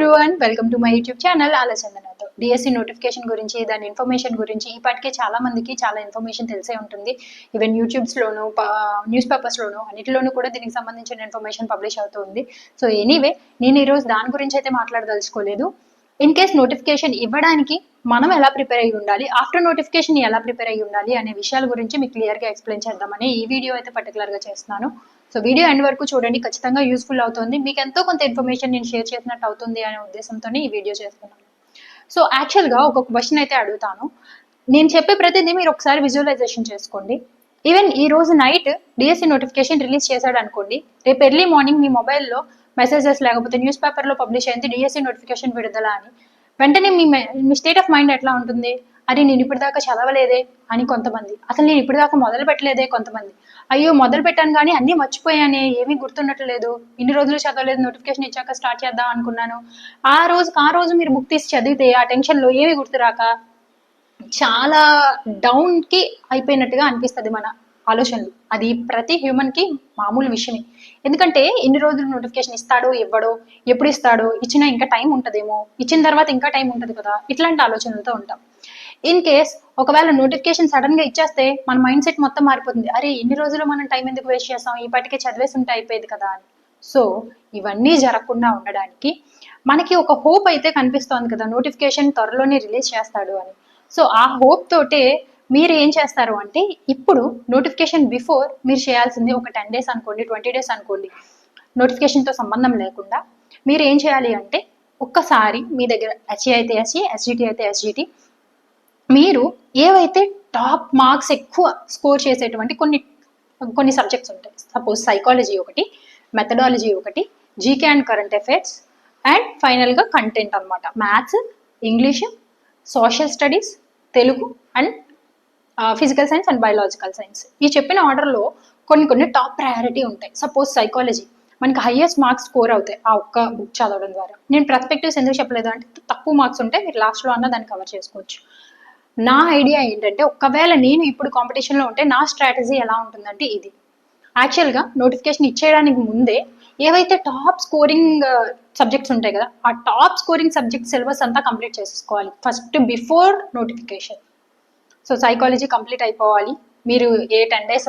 Everyone welcome to my YouTube channel ఆలోచందనతో DSC notification గురించి దాని information గురించి ఇప్పటికే చాలా మందికి చాలా ఇన్ఫర్మేషన్ తెలిసే ఉంటుంది. ఈవెన్ యూట్యూబ్స్లోను న్యూస్ పేపర్స్లోను అన్నిటిలోనూ కూడా దీనికి సంబంధించిన ఇన్ఫర్మేషన్ పబ్లిష్ అవుతుంది సో ఎనీవే నేను ఈరోజు దాని గురించి అయితే మాట్లాడదలుచుకోలేదు. ఇన్ కేస్ నోటిఫికేషన్ ఇవ్వడానికి మనం ఎలా ప్రిపేర్ అయ్యి ఉండాలి ఆఫ్టర్ నోటిఫికేషన్ ఎలా ప్రిపేర్ అయ్యి ఉండాలి అనే విషయాల గురించి మీకు క్లియర్గా ఎక్స్ప్లెయిన్ చేద్దామని ఈ వీడియో అయితే పర్టికులర్గా చేస్తున్నాను. సో వీడియో ఎండ్ వరకు చూడండి. ఖచ్చితంగా యూస్ఫుల్ అవుతుంది. మీకు ఎంతో కొంత ఇన్ఫర్మేషన్ నేను షేర్ చేసినట్టు అవుతుంది అనే ఉద్దేశంతో ఈ వీడియో చేస్తున్నాను. సో యాక్చువల్గా ఒక క్వశ్చన్ అయితే అడుగుతాను. నేను చెప్పే ప్రతిదీ మీరు ఒకసారి విజువలైజేషన్ చేసుకోండి. ఈవెన్ ఈ రోజు నైట్ డిఎస్సి నోటిఫికేషన్ రిలీజ్ చేశాడు అనుకోండి. రేపు ఎర్లీ మార్నింగ్ మీ మొబైల్లో మెసేజెస్ లేకపోతే న్యూస్ పేపర్లో పబ్లిష్ అయింది డిఎస్సి నోటిఫికేషన్ విడుదల అని. వెంటనే మీ మీ స్టేట్ ఆఫ్ మైండ్ ఎట్లా ఉంటుంది? అరే నేను ఇప్పటిదాకా చదవలేదే అని కొంతమంది. అసలు నేను ఇప్పటిదాకా మొదలు పెట్టలేదే కొంతమంది. అయ్యో మొదలు పెట్టాను కానీ అన్నీ మర్చిపోయానే. ఏమీ గుర్తుండట్లేదు. ఇన్ని రోజులు చదవలేదు నోటిఫికేషన్ ఇచ్చాక స్టార్ట్ చేద్దాం అనుకున్నాను. ఆ రోజుకి ఆ రోజు మీరు బుక్ తీసి చదివితే ఆ టెన్షన్లో ఏమీ గుర్తురాక చాలా డౌన్కి అయిపోయినట్టుగా అనిపిస్తుంది మన ఆలోచనలు. అది ప్రతి హ్యూమన్కి మామూలు విషయమే. ఎందుకంటే ఎన్ని రోజులు నోటిఫికేషన్ ఇస్తాడో ఇవ్వడో ఎప్పుడు ఇస్తాడో ఇచ్చినా ఇంకా టైం ఉంటుందేమో. ఇచ్చిన తర్వాత ఇంకా టైం ఉంటుంది కదా. ఇట్లాంటి ఆలోచనలతో ఉంటాం. ఇన్ కేస్ ఒకవేళ నోటిఫికేషన్ సడన్గా ఇచ్చేస్తే మన మైండ్ సెట్ మొత్తం మారిపోతుంది. అరే ఇన్ని రోజులు మనం టైం ఎందుకు వేస్ట్ చేస్తాం ఇప్పటికే చదివేసి ఉంటే అయిపోయేది కదా అని. సో ఇవన్నీ జరగకుండా ఉండడానికి మనకి ఒక హోప్ అయితే కనిపిస్తోంది కదా నోటిఫికేషన్ త్వరలోనే రిలీజ్ చేస్తాడు అని. సో ఆ హోప్ తోటే మీరు ఏం చేస్తారు అంటే ఇప్పుడు నోటిఫికేషన్ బిఫోర్ మీరు చేయాల్సింది ఒక టెన్ డేస్ అనుకోండి ట్వంటీ డేస్ అనుకోండి. నోటిఫికేషన్తో సంబంధం లేకుండా మీరు ఏం చేయాలి అంటే ఒక్కసారి మీ దగ్గర హెచ్ఈ అయితే హెచ్ఈ ఎస్జిటి అయితే ఎస్జిటి మీరు ఏవైతే టాప్ మార్క్స్ ఎక్కువ స్కోర్ చేసేటువంటి కొన్ని కొన్ని సబ్జెక్ట్స్ ఉంటాయి. సపోజ్ సైకాలజీ ఒకటి మెథడాలజీ ఒకటి GK and current affairs and ఫైనల్గా కంటెంట్ అన్నమాట. Maths English social studies Telugu and physical science and biological science ఈ చెప్పిన ఆర్డర్లో కొన్ని కొన్ని టాప్ ప్రయారిటీ ఉంటాయి. సపోజ్ సైకాలజీ మనకి హైయెస్ట్ మార్క్స్ స్కోర్ అవుతాయి ఆ ఒక్క బుక్ చదవడం ద్వారా. నేను పర్స్పెక్టివ్స్ ఎందుకు చెప్పలేదు అంటే తక్కువ మార్క్స్ ఉంటే మీరు లాస్ట్లో అన్న దాన్ని కవర్ చేసుకోవచ్చు. నా ఐడియా ఏంటంటే ఒకవేళ నేను ఇప్పుడు కాంపిటీషన్లో ఉంటే నా స్ట్రాటజీ ఎలా ఉంటుందంటే ఇది. యాక్చువల్గా నోటిఫికేషన్ ఇచ్చేయడానికి ముందే ఏవైతే టాప్ స్కోరింగ్ సబ్జెక్ట్స్ ఉంటాయి కదా ఆ టాప్ స్కోరింగ్ సబ్జెక్ట్ సిలబస్ అంతా కంప్లీట్ చేసుకోవాలి first before notification so psychology complete అయిపోవాలి. మీరు ఏ టెన్ డేస్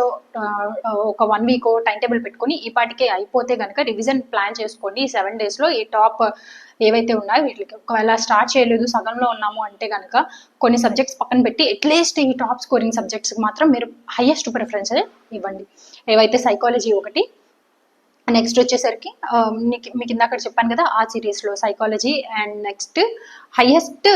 ఒక వన్ వీక్ టైం టేబుల్ పెట్టుకొని ఈ పాటికే అయిపోతే కనుక రివిజన్ ప్లాన్ చేసుకోండి. ఈ సెవెన్ డేస్లో ఈ టాప్ ఏవైతే ఉన్నాయో వీటికి ఒకవేళ స్టార్ట్ చేయలేదు సగంలో ఉన్నాము అంటే కనుక కొన్ని సబ్జెక్ట్స్ పక్కన పెట్టి అట్లీస్ట్ ఈ టాప్ స్కోరింగ్ సబ్జెక్ట్స్కి మాత్రం మీరు హైయెస్ట్ ప్రిఫరెన్స్ ఇవ్వండి. ఏవైతే సైకాలజీ ఒకటి నెక్స్ట్ వచ్చేసరికి మీకు మీకు ఇందాక చెప్పాను కదా ఆ సిరీస్లో psychology and next highest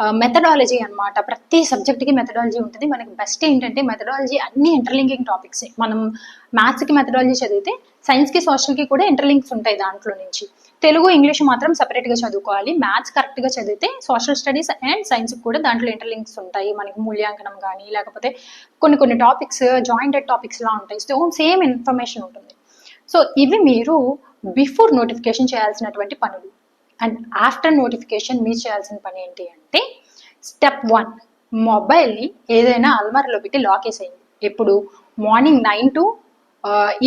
methodology అన్నమాట. ప్రతి సబ్జెక్ట్కి మెథడాలజీ ఉంటుంది. మనకి బెస్ట్ ఏంటంటే మెథడాలజీ అన్ని ఇంటర్లింకింగ్ టాపిక్స్ మనం మ్యాథ్స్కి మెథడాలజీ చదివితే సైన్స్కి సోషల్కి కూడా ఇంటర్లింక్స్ ఉంటాయి దాంట్లో నుంచి. తెలుగు ఇంగ్లీష్ మాత్రం సెపరేట్గా చదువుకోవాలి. మ్యాథ్స్ కరెక్ట్గా చదివితే సోషల్ స్టడీస్ అండ్ సైన్స్కి కూడా దాంట్లో ఇంటర్లింక్స్ ఉంటాయి. మనకి మూల్యాంకనం కానీ లేకపోతే కొన్ని కొన్ని టాపిక్స్ జాయింటెడ్ టాపిక్స్లా ఉంటాయి. సో సేమ్ ఇన్ఫర్మేషన్ ఉంటుంది. సో ఇవి మీరు బిఫోర్ నోటిఫికేషన్ చేయాల్సినటువంటి పనులు. అండ్ ఆఫ్టర్ నోటిఫికేషన్ మీరు చేయాల్సిన పని ఏంటి అంటే స్టెప్ వన్ మొబైల్ని ఏదైనా అల్మార్లో పెట్టి లాక్ వేసేయండి ఎప్పుడు? Morning nine to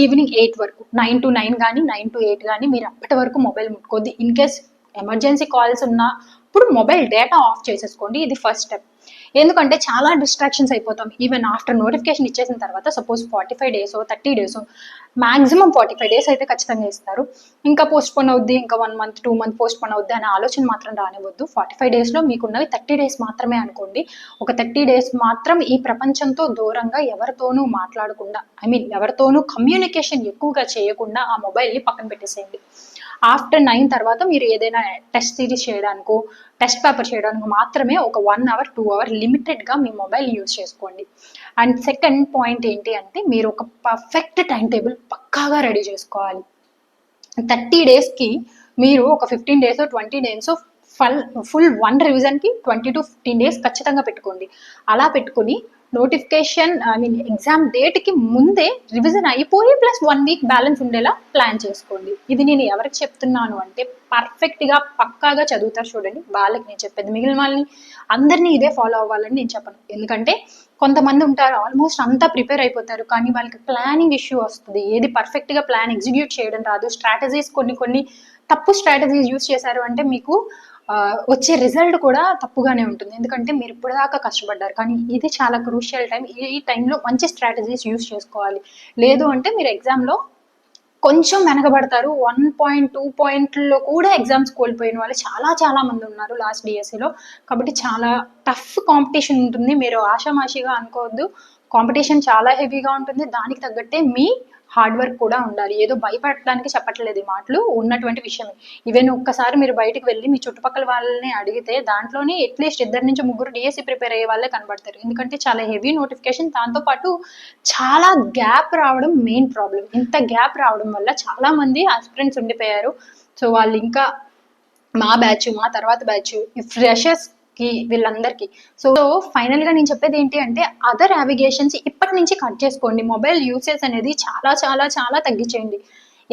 evening eight వరకు. నైన్ టు నైన్ కానీ నైన్ టు ఎయిట్ కానీ మీరు అప్పటి వరకు మొబైల్ ముట్టుకోద్ది ఇన్ కేస్ ఎమర్జెన్సీ కాల్స్ ఉన్నా ఇప్పుడు మొబైల్ డేటా ఆఫ్ చేసేసుకోండి. ఇది ఫస్ట్ స్టెప్ ఎందుకంటే చాలా డిస్ట్రాక్షన్స్ అయిపోతాం. ఈవెన్ ఆఫ్టర్ నోటిఫికేషన్ ఇచ్చేసిన తర్వాత suppose forty five days thirty days maximum forty five days అయితే ఖచ్చితంగా ఇస్తారు. ఇంకా పోస్ట్ పోన్ అవుద్ది ఇంకా one month two month postpone అవుద్ది అనే ఆలోచన మాత్రం రానివ్వద్దు. ఫార్టీ ఫైవ్ డేస్లో మీకున్నవి థర్టీ డేస్ మాత్రమే అనుకోండి. ఒక థర్టీ డేస్ మాత్రం ఈ ప్రపంచంతో దూరంగా ఎవరితోనూ మాట్లాడకుండా ఐ మీన్ ఎవరితోనూ కమ్యూనికేషన్ ఎక్కువగా చేయకుండా ఆ మొబైల్ని పక్కన పెట్టేసేయండి. ఆఫ్టర్ నైన్ తర్వాత మీరు ఏదైనా టెస్ట్ సిరీస్ చేయడానికో టెస్ట్ పేపర్ చేయడానికి మాత్రమే ఒక వన్ అవర్ టూ అవర్ లిమిటెడ్గా మీ మొబైల్ యూజ్ చేసుకోండి. అండ్ సెకండ్ పాయింట్ ఏంటి అంటే మీరు ఒక పర్ఫెక్ట్ టైం టేబుల్ పక్కాగా రెడీ చేసుకోవాలి. థర్టీ డేస్కి మీరు ఒక fifteen days twenty days full full one రివిజన్కి twenty to fifteen days ఖచ్చితంగా పెట్టుకోండి. అలా పెట్టుకుని నోటిఫికేషన్ ఐ మీన్ ఎగ్జామ్ డేట్కి ముందే రివిజన్ అయిపోయి ప్లస్ వన్ వీక్ బ్యాలెన్స్ ఉండేలా ప్లాన్ చేసుకోండి. ఇది నేను ఎవరికి చెప్తున్నాను అంటే పర్ఫెక్ట్గా పక్కాగా చదువుతారు చూడండి. వాళ్ళకి నేను చెప్పేది మిగిలిన వాళ్ళని అందరినీ ఇదే ఫాలో అవ్వాలని నేను చెప్పను. ఎందుకంటే కొంతమంది ఉంటారు ఆల్మోస్ట్ అంతా ప్రిపేర్ అయిపోతారు. కానీ వాళ్ళకి ప్లానింగ్ ఇష్యూ వస్తుంది. ఏది పర్ఫెక్ట్గా ప్లాన్ ఎగ్జిక్యూట్ చేయడం రాదు. స్ట్రాటజీస్ కొన్ని కొన్ని తప్పు స్ట్రాటజీస్ యూస్ చేశారు అంటే మీకు వచ్చే రిజల్ట్ కూడా తప్పుగానే ఉంటుంది. ఎందుకంటే మీరు ఇప్పటిదాకా కష్టపడ్డారు. కానీ ఇది చాలా క్రూషియల్ టైం ఈ టైంలో మంచి స్ట్రాటజీస్ యూస్ చేసుకోవాలి. లేదు అంటే మీరు ఎగ్జామ్లో కొంచెం వెనకబడతారు. వన్ పాయింట్ టూ పాయింట్లో కూడా ఎగ్జామ్స్ కోల్పోయిన వాళ్ళు చాలా చాలా మంది ఉన్నారు లాస్ట్ డిఎస్సిలో కాబట్టి చాలా టఫ్ కాంపిటీషన్ ఉంటుంది. మీరు ఆషామాషిగా అనుకోవద్దు. కాంపిటీషన్ చాలా హెవీగా ఉంటుంది. దానికి తగ్గట్టే మీ హార్డ్ వర్క్ కూడా ఉండాలి. ఏదో భయపడడానికి చెప్పట్లేదు ఈ మాటలు ఉన్నటువంటి విషయమే. ఈవెన్ ఒక్కసారి మీరు బయటకు వెళ్ళి మీ చుట్టుపక్కల వాళ్ళని అడిగితే దాంట్లోనే అట్లీస్ట్ ఇద్దరు నుంచి ముగ్గురు డిఎస్సి ప్రిపేర్ అయ్యే వాళ్ళే కనబడతారు. ఎందుకంటే చాలా హెవీ నోటిఫికేషన్ దాంతోపాటు చాలా గ్యాప్ రావడం మెయిన్ ప్రాబ్లం ఇంత గ్యాప్ రావడం వల్ల చాలా మంది ఆస్పిరెంట్స్ ఉండిపోయారు. సో వాళ్ళు ఇంకా మా బ్యాచ్ మా తర్వాత బ్యాచ్ ఈ ఫ్రెషర్స్ కి వీళ్ళందరికీ. సో ఫైనల్గా నేను చెప్పేది ఏంటి అంటే అదర్ యావిగేషన్స్ ఇప్పటి నుంచి కట్ చేసుకోండి. మొబైల్ యూసేజ్ అనేది చాలా చాలా చాలా తగ్గించేయండి.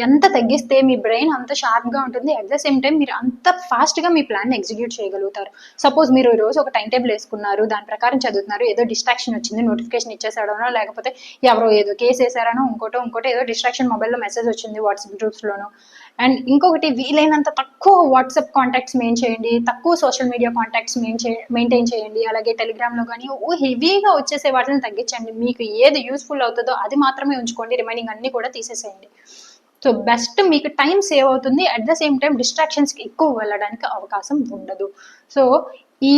ఎంత తగ్గిస్తే మీ బ్రెయిన్ అంత షార్ప్గా ఉంటుంది. అట్ ద సేమ్ టైం మీరు అంత ఫాస్ట్గా మీ ప్లాన్ ఎగ్జిక్యూట్ చేయగలుగుతారు. సపోజ్ మీరు ఈ రోజు ఒక టైం టేబుల్ వేసుకున్నారు. దాని ప్రకారం చదువుతున్నారు. ఏదో డిస్ట్రాక్షన్ వచ్చింది. నోటిఫికేషన్ ఇచ్చేసాడనో లేకపోతే ఎవరో ఏదో కేసు వేసారనో ఇంకోటో ఇంకోటో ఏదో డిస్ట్రాక్షన్ మొబైల్లో మెసేజ్ వచ్చింది. వాట్సాప్ గ్రూప్స్లోనో అండ్ ఇంకొకటి వీలైనంత తక్కువ వాట్సాప్ కాంటాక్ట్స్ మెయిన్ చేయండి. తక్కువ సోషల్ మీడియా కాంటాక్ట్స్ మెయిన్ చే మెయింటైన్ చేయండి. అలాగే టెలిగ్రామ్లో కానీ ఓ హెవీగా వచ్చేసే వాటిని తగ్గించండి. మీకు ఏది యూస్ఫుల్ అవుతుందో అది మాత్రమే ఉంచుకోండి. రిమైనింగ్ అన్ని కూడా తీసేసేయండి. సో బెస్ట్ మీకు టైం సేవ్ అవుతుంది. అట్ ద సేమ్ టైం డిస్ట్రాక్షన్స్కి ఎక్కువ వెళ్ళడానికి అవకాశం ఉండదు. సో ఈ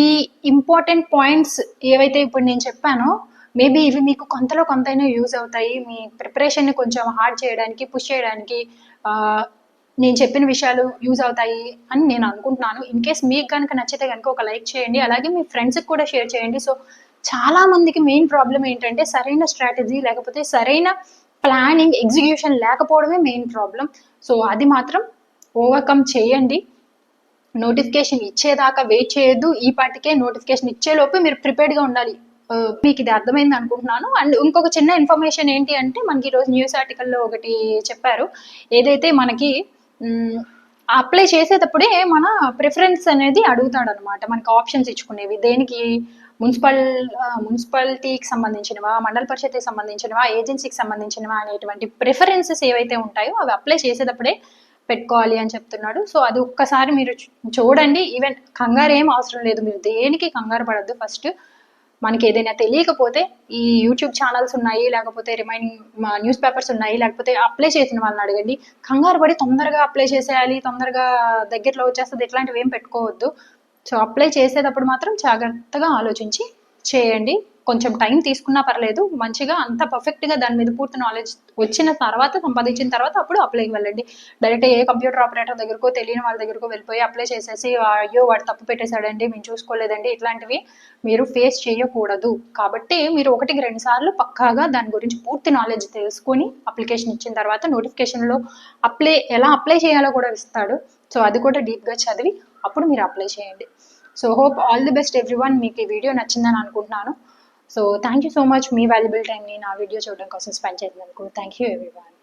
ఇంపార్టెంట్ పాయింట్స్ ఏవైతే ఇప్పుడు నేను చెప్పానో మేబీ ఇవి మీకు కొంతలో కొంతైనా యూజ్ అవుతాయి. మీ ప్రిపరేషన్ని కొంచెం హార్డ్ చేయడానికి పుష్ చేయడానికి నేను చెప్పిన విషయాలు యూజ్ అవుతాయి అని నేను అనుకుంటున్నాను. ఇన్ కేస్ మీకు కనుక నచ్చితే కనుక ఒక లైక్ చేయండి. అలాగే మీ ఫ్రెండ్స్కి కూడా షేర్ చేయండి. సో చాలా మందికి మెయిన్ ప్రాబ్లం ఏంటంటే సరైన స్ట్రాటజీ లేకపోతే సరైన ప్లానింగ్ ఎగ్జిక్యూషన్ లేకపోవడమే మెయిన్ ప్రాబ్లం సో అది మాత్రం ఓవర్కమ్ చేయండి. నోటిఫికేషన్ ఇచ్చేదాకా వెయిట్ చేయొద్దు. ఈ పాటికే నోటిఫికేషన్ ఇచ్చేలోపు మీరు ప్రిపేర్డ్గా ఉండాలి. Uh, మీకు ఇది అర్థమైంది అనుకుంటున్నాను. అండ్ ఇంకొక చిన్న ఇన్ఫర్మేషన్ ఏంటి అంటే మనకి ఈరోజు న్యూస్ ఆర్టికల్లో ఒకటి చెప్పారు. ఏదైతే మనకి అప్లై చేసేటప్పుడే మన ప్రిఫరెన్స్ అనేది అడుగుతాడు అనమాట మనకి ఆప్షన్స్ ఇచ్చుకునేవి. దేనికి? మున్సిపల్ మున్సిపాలిటీకి సంబంధించినవా? మండల పరిషత్కి సంబంధించినవా? ఏజెన్సీకి సంబంధించినవా? అనేటువంటి ప్రిఫరెన్సెస్ ఏవైతే ఉంటాయో అవి అప్లై చేసేటప్పుడే పెట్టుకోవాలి అని చెప్తున్నాడు. సో అది ఒక్కసారి మీరు చూడండి. ఈవెన్ కంగారు ఏం అవసరం లేదు. మీరు దేనికి కంగారు పడద్దు. ఫస్ట్ మనకి ఏదైనా తెలియకపోతే ఈ యూట్యూబ్ ఛానల్స్ ఉన్నాయి లేకపోతే రిమైనింగ్ న్యూస్ పేపర్స్ ఉన్నాయి లేకపోతే అప్లై చేసిన వాళ్ళని అడగండి. కంగారు పడి తొందరగా అప్లై చేసేయాలి తొందరగా దగ్గరలో వచ్చేస్తుంది ఇట్లాంటివి ఏం పెట్టుకోవద్దు. సో అప్లై చేసేటప్పుడు మాత్రం జాగ్రత్తగా ఆలోచించి చేయండి. కొంచెం టైం తీసుకున్నా పర్లేదు. మంచిగా అంత పర్ఫెక్ట్గా దాని మీద పూర్తి నాలెడ్జ్ వచ్చిన తర్వాత సంపాదించిన తర్వాత అప్పుడు అప్లైకి వెళ్ళండి డైరెక్ట్ ఏ కంప్యూటర్ ఆపరేటర్ దగ్గరకో తెలియని వాళ్ళ దగ్గరకో వెళ్ళిపోయి అప్లై చేసేసి అయ్యో వాడు తప్పు పెట్టేశాడండి మేము చూసుకోలేదండి ఇట్లాంటివి మీరు ఫేస్ చేయకూడదు. కాబట్టి మీరు ఒకటికి రెండు సార్లు పక్కాగా దాని గురించి పూర్తి నాలెడ్జ్ తెలుసుకొని అప్లికేషన్ ఇచ్చిన తర్వాత నోటిఫికేషన్లో అప్లై ఎలా అప్లై చేయాలో కూడా ఇస్తాడు సో అది కూడా డీప్గా చదివి అప్పుడు మీరు అప్లై చేయండి. So hope all the best every మీకు ఈ వీడియో నచ్చిందని అనుకుంటున్నాను. So thank you so much me valuable టైంని నా వీడియో చూడడం కోసం స్పెండ్ చేసినందుకు. Thank you everyone